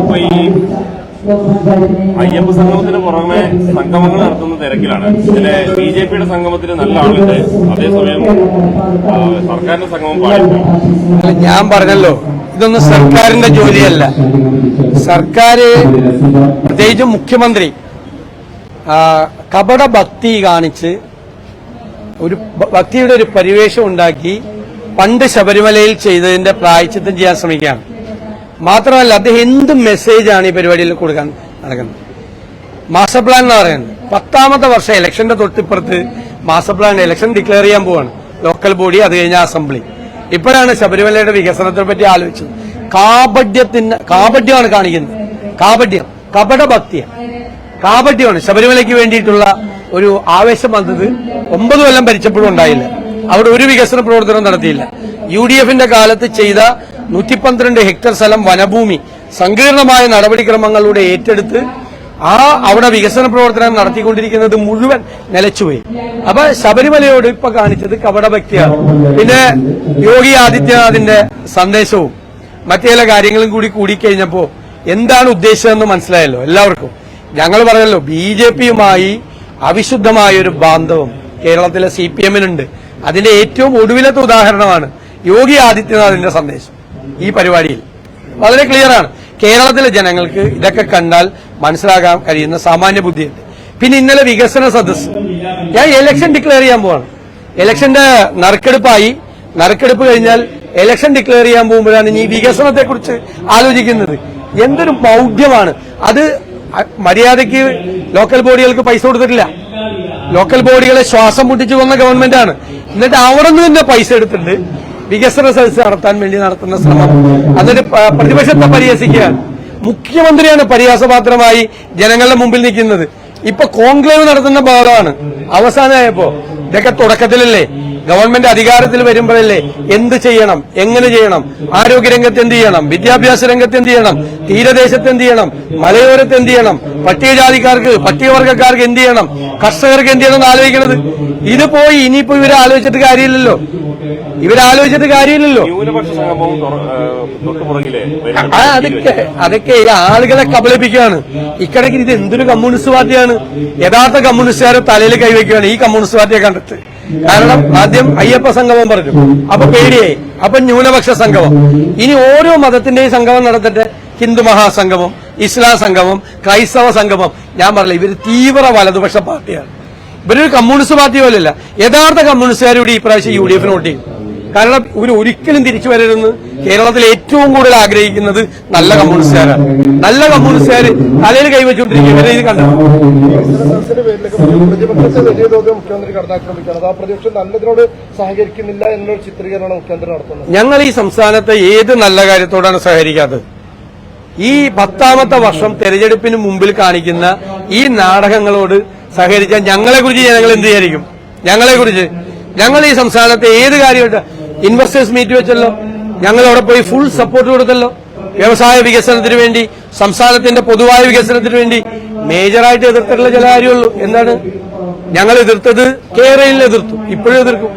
ഇപ്പൊ ഈ അയ്യപ്പ സംഗമത്തിന് പുറമെ സംഗമങ്ങൾ നടത്തുന്ന തിരക്കിലാണ്. ഇതിലെ ബി ജെ പിയുടെ സംഗമത്തിന് നല്ല ആളുണ്ട്. അതേസമയം സർക്കാരിന്റെ സംഗമം പാടില്ല. ഞാൻ പറഞ്ഞല്ലോ ഇതൊന്നും സർക്കാരിന്റെ ജോലിയല്ല. സർക്കാർ പ്രത്യേകിച്ച് മുഖ്യമന്ത്രി കപട ഭക്തി കാണിച്ച് ഒരു ഭക്തിയുടെ ഒരു പരിവേഷം ഉണ്ടാക്കി പണ്ട് ശബരിമലയിൽ ചെയ്തതിന്റെ പ്രായച്ചിത്തം ചെയ്യാൻ ശ്രമിക്കുകയാണ്. മാത്രമല്ല അദ്ദേഹം എന്ത് മെസ്സേജാണ് ഈ പരിപാടിയിൽ കൊടുക്കാൻ നടക്കുന്നത്? മാസ്റ്റർ പ്ലാൻ എന്ന് പറയുന്നത്. പത്താമത്തെ വർഷം ഇലക്ഷന്റെ തൊട്ടിപ്പുറത്ത് മാസ്റ്റർ പ്ലാൻ ഇലക്ഷൻ ഡിക്ലെയർ ചെയ്യാൻ പോവാണ്. ലോക്കൽ ബോഡി അത് കഴിഞ്ഞ അസംബ്ലി ഇപ്പോഴാണ് ശബരിമലയുടെ വികസനത്തെ പറ്റി ആലോചിച്ചത്. കാപഡ്യത്തിന് കാപഡ്യമാണ് കാണിക്കുന്നത്. കാപഡ്യം കപട ഭക്തിയാണ് കാപട്യമാണ് ശബരിമലയ്ക്ക് വേണ്ടിയിട്ടുള്ള ഒരു ആവേശം വന്നത് ഒമ്പത് കൊല്ലം ഭരിച്ചപ്പോഴും ഉണ്ടായില്ല. അവിടെ ഒരു വികസന പ്രവർത്തനം നടത്തിയില്ല. യു ഡി എഫിന്റെ കാലത്ത് ചെയ്ത നൂറ്റി പന്ത്രണ്ട് ഹെക്ടർ സ്ഥലം വനഭൂമി. സങ്കീർണമായ നടപടിക്രമങ്ങളിലൂടെ ഏറ്റെടുത്ത് ആ അവിടെ വികസന പ്രവർത്തനം നടത്തിക്കൊണ്ടിരിക്കുന്നത് മുഴുവൻ നിലച്ചുപോയി. അപ്പൊ ശബരിമലയോട് ഇപ്പൊ കാണിച്ചത് കപടഭക്തിയാണ് പിന്നെ യോഗി ആദിത്യനാഥിന്റെ സന്ദേശവും മറ്റു ചില കാര്യങ്ങളും കൂടി കൂടിക്കഴിഞ്ഞപ്പോ എന്താണ് ഉദ്ദേശിച്ചതെന്ന് മനസ്സിലായല്ലോ എല്ലാവർക്കും. ഞങ്ങൾ പറഞ്ഞല്ലോ ബി ജെ പിയുമായി അവിശുദ്ധമായ ഒരു ബാന്ധവം കേരളത്തിലെ സി പി എമ്മിനുണ്ട്. അതിന്റെ ഏറ്റവും ഒടുവിലത്തെ ഉദാഹരണമാണ് യോഗി ആദിത്യനാഥിന്റെ സന്ദേശം. ഈ പരിപാടിയിൽ. വളരെ ക്ലിയർ ആണ്. കേരളത്തിലെ ജനങ്ങൾക്ക് ഇതൊക്കെ കണ്ടാൽ മനസ്സിലാക്കാൻ കഴിയുന്ന സാമാന്യ ബുദ്ധിയുണ്ട് പിന്നെ ഇന്നലെ വികസന സദസ് ഞാൻ ഇലക്ഷൻ ഡിക്ലെയർ ചെയ്യാൻ പോവാണ്. ഇലക്ഷന്റെ നറുക്കെടുപ്പായി. നറുക്കെടുപ്പ് കഴിഞ്ഞാൽ ഇലക്ഷൻ ഡിക്ലെയർ ചെയ്യാൻ പോകുമ്പോഴാണ് ഈ വികസനത്തെ കുറിച്ച് ആലോചിക്കുന്നത്. എന്തൊരു മൗഢ്യമാണ്. അത് മര്യാദയ്ക്ക് ലോക്കൽ ബോഡികൾക്ക് പൈസ കൊടുത്തിട്ടില്ല. ലോക്കൽ ബോഡികളെ ശ്വാസം മുട്ടിച്ചു വന്ന ഗവൺമെന്റാണ് എന്നിട്ട് അവിടെ നിന്ന് തന്നെ പൈസ എടുത്തിട്ട് വികസന സദസ് നടത്താൻ വേണ്ടി നടത്തുന്ന ശ്രമം. അതിന് പ്രതിപക്ഷത്തെ പരിഹസിക്കുകയാണ് മുഖ്യമന്ത്രിയാണ് പരിഹാസപാത്രമായി ജനങ്ങളുടെ മുമ്പിൽ നിൽക്കുന്നത്. ഇപ്പൊ കോൺക്ലേവ് നടത്തുന്ന ഭാഗമാണ് അവസാനമായപ്പോ ഇതൊക്കെ തുടക്കത്തിലല്ലേ? ഗവൺമെന്റ് അധികാരത്തിൽ വരുമ്പോഴല്ലേ? എന്ത് ചെയ്യണം? എങ്ങനെ ചെയ്യണം? ആരോഗ്യരംഗത്ത് എന്ത് ചെയ്യണം? വിദ്യാഭ്യാസ രംഗത്ത് എന്ത് ചെയ്യണം? തീരദേശത്ത് എന്ത് ചെയ്യണം? മലയോരത്ത് എന്ത് ചെയ്യണം? പട്ടികജാതിക്കാർക്ക് പട്ടികവർഗക്കാർക്ക് എന്ത് ചെയ്യണം? കർഷകർക്ക് എന്ത് ചെയ്യണം എന്ന് ആലോചിക്കണത്? ഇത് പോയി ഇനിയിപ്പോ ഇവർ ആലോചിച്ചിട്ട് കാര്യമില്ലല്ലോ. ഇവരാലോചിച്ചിട്ട് കാര്യമില്ലല്ലോ. ആ, അതൊക്കെ അതൊക്കെ ഈ ആളുകളെ കബളിപ്പിക്കുകയാണ്. ഇക്കടക്ക് ഇത് എന്തൊരു കമ്മ്യൂണിസ്റ്റ് പാർട്ടിയാണ്? യഥാർത്ഥ കമ്മ്യൂണിസ്റ്റുകാരെ തലയിൽ കൈവയ്ക്കുകയാണ് ഈ കമ്മ്യൂണിസ്റ്റ് പാർട്ടിയെ കണ്ടിട്ട്. കാരണം ആദ്യം അയ്യപ്പ സംഗമം പറഞ്ഞു. അപ്പൊ പേടിയായി. അപ്പൊ ന്യൂനപക്ഷ സംഗമം. ഇനി ഓരോ മതത്തിന്റെയും സംഗമം നടത്തിട്ട് ഹിന്ദു മഹാസംഗമം ഇസ്ലാം സംഗമം ക്രൈസ്തവ സംഗമം. ഞാൻ പറഞ്ഞില്ല ഇവർ തീവ്ര വലതുപക്ഷ പാർട്ടിയാണ്. ഇവരൊരു കമ്മ്യൂണിസ്റ്റ് പാർട്ടി പോലെയല്ല. യഥാർത്ഥ കമ്മ്യൂണിസ്റ്റുകാർ ഇവിടെ ഈ പ്രാവശ്യം യു ഡി എഫിന് വോട്ട് ചെയ്യും. കാരണം ഇവർ ഒരിക്കലും തിരിച്ചു വരരുതെന്ന് കേരളത്തിൽ ഏറ്റവും കൂടുതൽ ആഗ്രഹിക്കുന്നത് നല്ല കമ്മ്യൂണിസ്റ്റുകാരാണ്. നല്ല കമ്മ്യൂണിസ്റ്റുകാർ തലയിൽ കൈവച്ചുകൊണ്ടിരിക്കുന്ന ഇത് കണ്ടു? വികസനത്തിന്റെ പേരിലേക്ക് പ്രതിപക്ഷത്തെ വലിയ തോതിൽ മുഖ്യമന്ത്രി കടന്നാക്രമിക്കുകയാണ്. ആ പ്രതിപക്ഷം നല്ലതിനോട് സഹകരിക്കുന്നില്ല എന്നൊരു ചിത്രീകരണമാണ് മുഖ്യമന്ത്രി നടത്തുന്നത്. ഞങ്ങൾ ഈ സംസ്ഥാനത്തെ ഏത് നല്ല കാര്യത്തോടാണ് സഹകരിക്കാത്തത്? ഈ പത്താമത്തെ വർഷം തെരഞ്ഞെടുപ്പിന് മുമ്പിൽ കാണിക്കുന്ന ഈ നാടകങ്ങളോട് സഹകരിച്ചാൽ ഞങ്ങളെ കുറിച്ച് ജനങ്ങൾ എന്ത് വിചാരിക്കും? ഞങ്ങളെ കുറിച്ച് ഞങ്ങൾ ഈ സംസ്ഥാനത്തെ ഏത് കാര്യമായിട്ട് ഇൻവെസ്റ്റേഴ്സ് മീറ്റ് വെച്ചല്ലോ? ഞങ്ങൾ അവിടെ പോയി ഫുൾ സപ്പോർട്ട് കൊടുത്തല്ലോ? വ്യവസായ വികസനത്തിന് വേണ്ടി സംസ്ഥാനത്തിന്റെ പൊതുവായ വികസനത്തിന് വേണ്ടി മേജറായിട്ട് എതിർത്തിട്ടുള്ള ചില കാര്യമുള്ളൂ. എന്താണ്? ഞങ്ങൾ എതിർത്തത് കേരളയിൽ എതിർത്തു. ഇപ്പോഴും എതിർക്കും.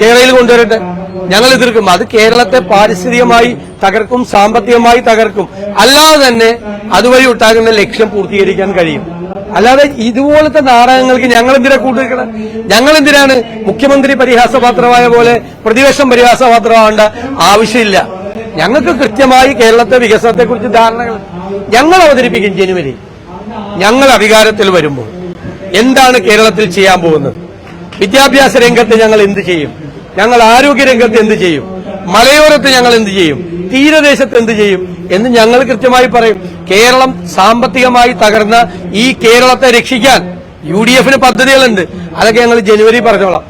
കേരളയിൽ കൊണ്ടുവരട്ടെ. ഞങ്ങൾ എതിർക്കും. അത് കേരളത്തെ പാരിസ്ഥിതികമായി തകർക്കും സാമ്പത്തികമായി തകർക്കും. അല്ലാതെ തന്നെ അതുവഴി ഉണ്ടാകുന്ന ലക്ഷ്യം പൂർത്തീകരിക്കാൻ കഴിയും. അല്ലാതെ ഇതുപോലത്തെ നാടകങ്ങൾക്ക് ഞങ്ങൾ എന്തിനാ കൂട്ടുവെക്കണം ഞങ്ങൾ എന്തിനാണ് മുഖ്യമന്ത്രി പരിഹാസപാത്രമായ പോലെ പ്രതിപക്ഷം പരിഹാസപാത്രമാവേണ്ട ആവശ്യമില്ല. ഞങ്ങൾക്ക് കൃത്യമായി കേരളത്തെ വികസനത്തെക്കുറിച്ച് ധാരണകൾ. ഞങ്ങൾ അവതരിപ്പിക്കും ജനുവരി. ഞങ്ങൾ അധികാരത്തിൽ വരുമ്പോൾ. എന്താണ് കേരളത്തിൽ ചെയ്യാൻ പോകുന്നത്? വിദ്യാഭ്യാസ രംഗത്ത് ഞങ്ങൾ എന്ത് ചെയ്യും? ഞങ്ങൾ ആരോഗ്യരംഗത്ത് എന്ത് ചെയ്യും? മലയോരത്ത് ഞങ്ങൾ എന്ത് ചെയ്യും? തീരദേശത്ത് എന്ത് ചെയ്യും? എന്ന് ഞങ്ങൾ കൃത്യമായി പറയും. കേരളം സാമ്പത്തികമായി തകർന്ന ഈ കേരളത്തെ രക്ഷിക്കാൻ യു ഡി എഫിന് പദ്ധതികളുണ്ട്. അതൊക്കെ ഞങ്ങൾ ജനുവരി പറഞ്ഞോളാം.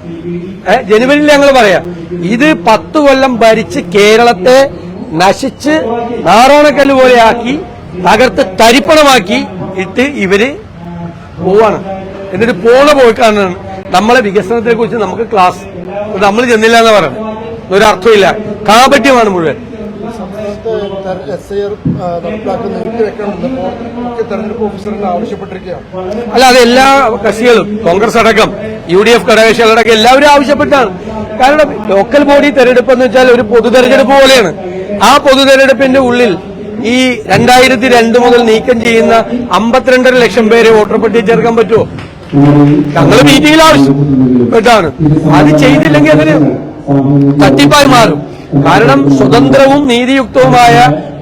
ഏഹ് ജനുവരിയിൽ ഞങ്ങൾ പറയാം. ഇത് പത്ത് കൊല്ലം ഭരിച്ച് കേരളത്തെ നശിച്ച് നാറാണക്കല്ല് പോലെ ആക്കി തകർത്ത് തരിപ്പണമാക്കി ഇട്ട് ഇവർ പോവാണ്. എന്നിട്ട് പോണ പോയിക്കാണ് നമ്മളെ വികസനത്തെ കുറിച്ച് നമുക്ക് ക്ലാസ് നമ്മൾ ചെന്നില്ല എന്ന് പറഞ്ഞു ഒരർത്ഥമില്ല കാപട്യമാണ് മുഴുവൻ. അല്ല അത് എല്ലാ കക്ഷികളും കോൺഗ്രസ് അടക്കം യു ഡി എഫ് ഘടകകക്ഷികളടക്കം എല്ലാവരും ആവശ്യപ്പെട്ടാണ്. കാരണം ലോക്കൽ ബോഡി തെരഞ്ഞെടുപ്പ് എന്ന് വെച്ചാൽ ഒരു പൊതു തെരഞ്ഞെടുപ്പ് പോലെയാണ്. ആ പൊതു തെരഞ്ഞെടുപ്പിന്റെ ഉള്ളിൽ ഈ രണ്ടായിരത്തി രണ്ട് മുതൽ നീക്കം ചെയ്യുന്ന അമ്പത്തിരണ്ടര ലക്ഷം പേരെ വോട്ടർ പട്ടിക ചേർക്കാൻ പറ്റുമോ? ഞങ്ങൾ മീറ്റിംഗിൽ ആവശ്യപ്പെട്ടാണ് അത് ചെയ്തില്ലെങ്കിൽ അതിന് തട്ടിപ്പായി മാറും. കാരണം സ്വതന്ത്രവും നീതിയുക്തവുമായ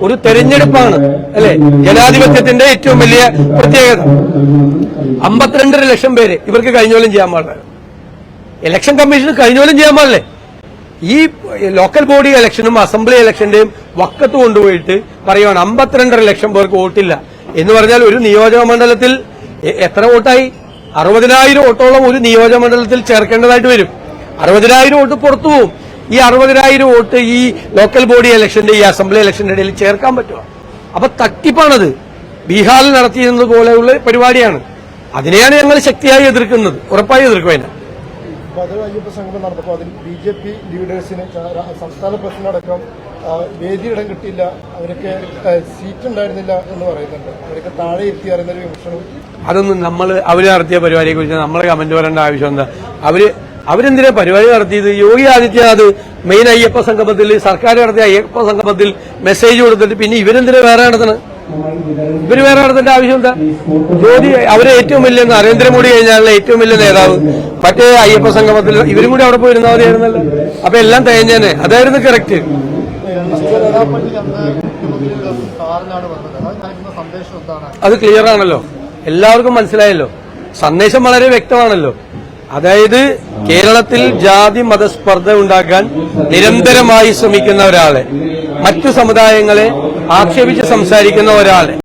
ഒരു തെരഞ്ഞെടുപ്പാണ് അല്ലെ? ജനാധിപത്യത്തിന്റെ ഏറ്റവും വലിയ പ്രത്യേകത. അമ്പത്തിരണ്ടര ലക്ഷം പേര് ഇവർക്ക് കഴിഞ്ഞോലും ചെയ്യാൻ പാടില്ല. ഇലക്ഷൻ കമ്മീഷന് കഴിഞ്ഞോലും ചെയ്യാൻ പാടില്ലേ? ഈ ലോക്കൽ ബോഡി ഇലക്ഷനും അസംബ്ലി ഇലക്ഷന്റെയും വക്കത്ത് കൊണ്ടുപോയിട്ട് പറയുവാണ് അമ്പത്തിരണ്ടര ലക്ഷം പേർക്ക് വോട്ടില്ല. എന്ന് പറഞ്ഞാൽ ഒരു നിയോജക മണ്ഡലത്തിൽ എത്ര വോട്ടായി? അറുപതിനായിരം വോട്ടോളം ഒരു നിയോജക മണ്ഡലത്തിൽ ചേർക്കേണ്ടതായിട്ട് വരും. അറുപതിനായിരം വോട്ട് പുറത്തു പോകും ഈ അറുപതിനായിരം വോട്ട് ഈ ലോക്കൽ ബോഡി ഇലക്ഷന്റെ ഈ അസംബ്ലി ഇലക്ഷന്റെ ഇടയിൽ ചേർക്കാൻ പറ്റുമോ? അപ്പൊ തട്ടിപ്പാണത്. ബീഹാറിൽ നടത്തിയിരുന്നത് പോലെയുള്ള പരിപാടിയാണ്. അതിനെയാണ് ഞങ്ങൾ ശക്തിയായി എതിർക്കുന്നത്. ഉറപ്പായി എതിർക്കും അത് അയ്യപ്പ സംഗമം നടന്നപ്പോൾ അതിൽ ബി ജെ പി ലീഡേഴ്സിന് സംസ്ഥാന പ്രസിഡന്റടക്കം വേദിയിടം കിട്ടിയില്ല. അവരൊക്കെ സീറ്റ് ഉണ്ടായിരുന്നില്ല എന്ന് പറയുന്നുണ്ട്. അവരൊക്കെ താഴെ ഇരുത്തി അറിയുന്ന ഒരു വിമർശനം. അതൊന്നും നമ്മൾ അവർ നടത്തിയ പരിപാടിയെ കുറിച്ച് നമ്മൾ കമന്റ് പറയേണ്ട ആവശ്യം എന്താ? അവർ അവരെന്തിനാ പരിപാടി നടത്തിയത്? യോഗി ആദിത്യനാഥ് മെയിൻ അയ്യപ്പ സംഗമത്തിൽ സർക്കാർ നടത്തിയ അയ്യപ്പ സംഗമത്തിൽ മെസ്സേജ് കൊടുത്തിട്ട് പിന്നെ ഇവരെന്തിനാ വേറെ നടത്തണം ഇവർ വേറെ നടത്തേണ്ട ആവശ്യം എന്താ ജ്യോതി അവരെ ഏറ്റവും വലിയ നരേന്ദ്രമോദി കഴിഞ്ഞാലുള്ള ഏറ്റവും വലിയ നേതാവ്. മറ്റേ അയ്യപ്പ സംഗമത്തിൽ ഇവരും കൂടി അവിടെ പോയിരുന്നാൽ മതിയായിരുന്നല്ലോ. അപ്പൊ എല്ലാം തേഞ്ഞേനെ അതായിരുന്നു കറക്റ്റ് അത് ക്ലിയർ ആണല്ലോ. എല്ലാവർക്കും മനസ്സിലായല്ലോ. സന്ദേശം വളരെ വ്യക്തമാണല്ലോ. അതായത് കേരളത്തിൽ ജാതി മതസ്പർദ്ധ ഉണ്ടാക്കാൻ നിരന്തരമായി ശ്രമിക്കുന്ന ഒരാളെ മറ്റു സമുദായങ്ങളെ ആക്ഷേപിച്ച് സംസാരിക്കുന്ന ഒരാളെ.